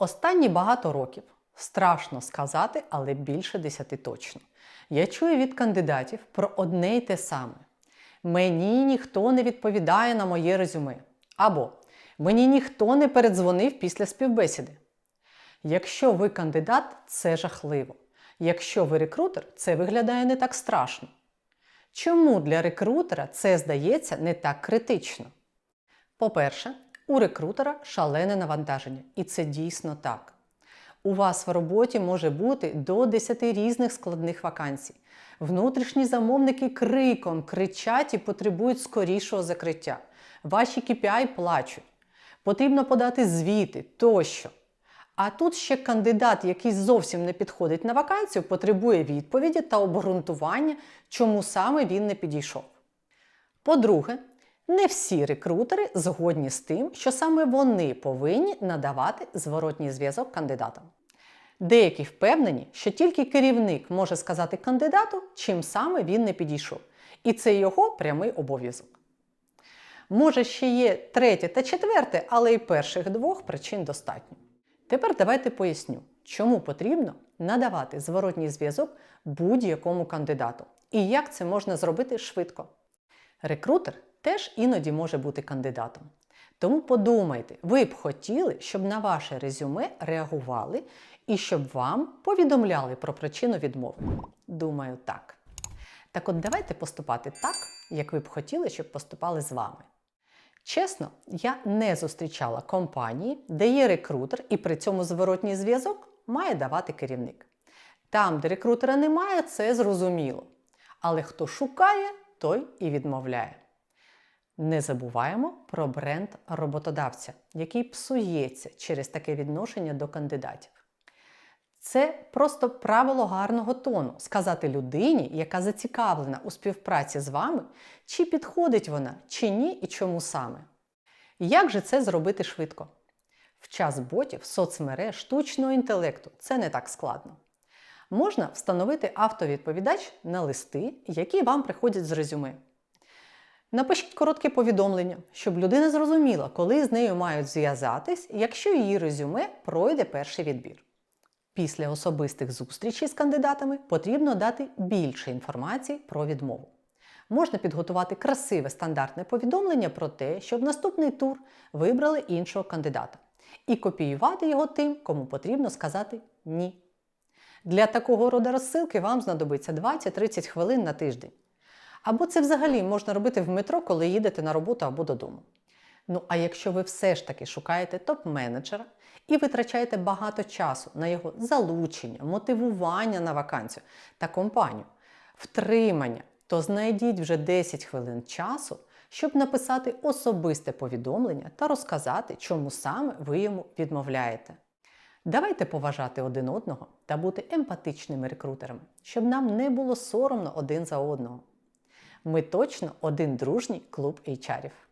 Останні багато років страшно сказати, але більше десяти точно. Я чую від кандидатів про одне й те саме: мені ніхто не відповідає на моє резюме. Або мені ніхто не передзвонив після співбесіди. Якщо ви кандидат, це жахливо. Якщо ви рекрутер, це виглядає не так страшно. Чому для рекрутера це здається не так критично? По-перше, у рекрутера шалене навантаження, і це дійсно так. У вас в роботі може бути до 10 різних складних вакансій. Внутрішні замовники криком кричать і потребують скорішого закриття. Ваші KPI плачуть. Потрібно подати звіти тощо. А тут ще кандидат, який зовсім не підходить на вакансію, потребує відповіді та обґрунтування, чому саме він не підійшов. По-друге, не всі рекрутери згодні з тим, що саме вони повинні надавати зворотній зв'язок кандидатам. Деякі впевнені, що тільки керівник може сказати кандидату, чим саме він не підійшов. І це його прямий обов'язок. Може, ще є третє та четверте, але і перших двох причин достатньо. Тепер давайте поясню, чому потрібно надавати зворотній зв'язок будь-якому кандидату і як це можна зробити швидко. Рекрутер теж іноді може бути кандидатом. Тому подумайте, ви б хотіли, щоб на ваше резюме реагували і щоб вам повідомляли про причину відмови? Думаю, так. Так от давайте поступати так, як ви б хотіли, щоб поступали з вами. Чесно, я не зустрічала компанії, де є рекрутер, і при цьому зворотній зв'язок має давати керівник. Там, де рекрутера немає, це зрозуміло. Але хто шукає, той і відмовляє. Не забуваємо про бренд роботодавця, який псується через таке відношення до кандидатів. Це просто правило гарного тону сказати людині, яка зацікавлена у співпраці з вами, чи підходить вона, чи ні, і чому саме. Як же це зробити швидко? В час ботів, соцмереж, штучного інтелекту це не так складно. Можна встановити автовідповідач на листи, які вам приходять з резюме. Напишіть коротке повідомлення, щоб людина зрозуміла, коли з нею мають зв'язатись, якщо її резюме пройде перший відбір. Після особистих зустрічей з кандидатами потрібно дати більше інформації про відмову. Можна підготувати красиве стандартне повідомлення про те, що в наступний тур вибрали іншого кандидата, і копіювати його тим, кому потрібно сказати ні. Для такого роду розсилки вам знадобиться 20-30 хвилин на тиждень. Або це взагалі можна робити в метро, коли їдете на роботу або додому. Ну а якщо ви все ж таки шукаєте топ-менеджера і витрачаєте багато часу на його залучення, мотивування на вакансію та компанію, втримання, то знайдіть вже 10 хвилин часу, щоб написати особисте повідомлення та розказати, чому саме ви йому відмовляєте. Давайте поважати один одного та бути емпатичними рекрутерами, щоб нам не було соромно один за одного. Ми точно один дружній клуб HR-ів.